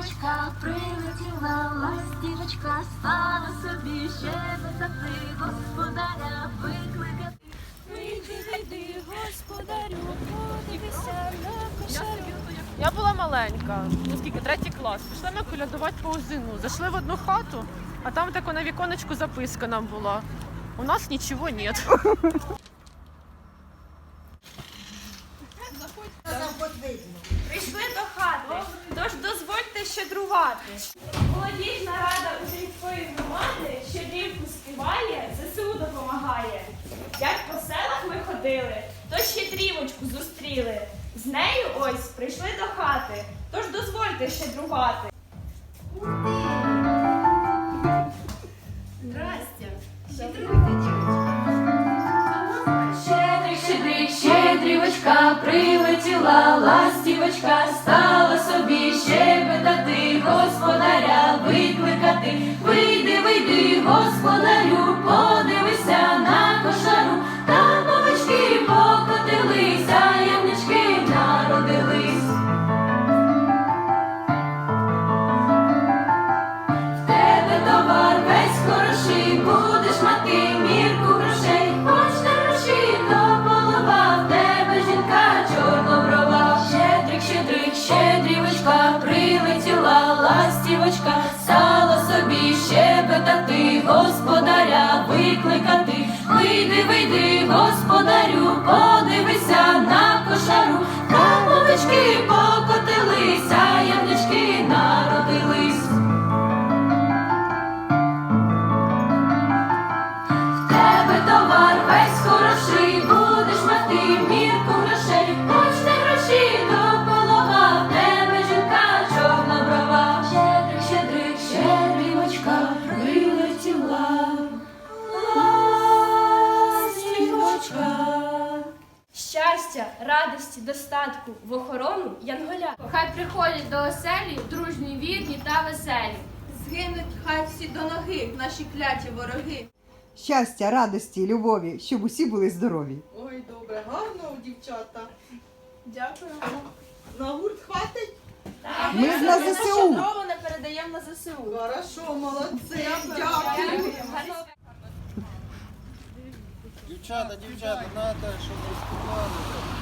ластівочка прилетіла, ластівочка стала собі ще щебетати, господаря викликати. Вийди, вийди, господарю, подивися на кошарю. Я була маленька, ну скільки, третій клас. Пішли ми колядувати по озину. Зайшли в одну хату, а там тако на віконечку записка нам була. У нас нічого нет. Прийшли до хати, щедрувати. Молодіжна рада Української громади щедрівку співає, ЗСУ допомагає. Як по селах ми ходили, то щедрівочку зустріли. З нею ось прийшли до хати, тож дозвольте щедрувати. Щедрик, щедрик, щедрівочка прилетіла, ластівочка викликати. Господаря Щастя, радості, достатку в охорону янголя. Хай приходять до оселі дружні, вірні та веселі. Згинуть хай всі до ноги, наші кляті вороги. щастя, радості, любові, щоб усі були здорові. Ой, добре, гарно, у дівчата. Дякую. На гурт хватить? Ми ж на ЗСУ. не передаємо на ЗСУ. Хорошо, молодці. Дякую. Дівчата, дівчата, надо, щоб виступали.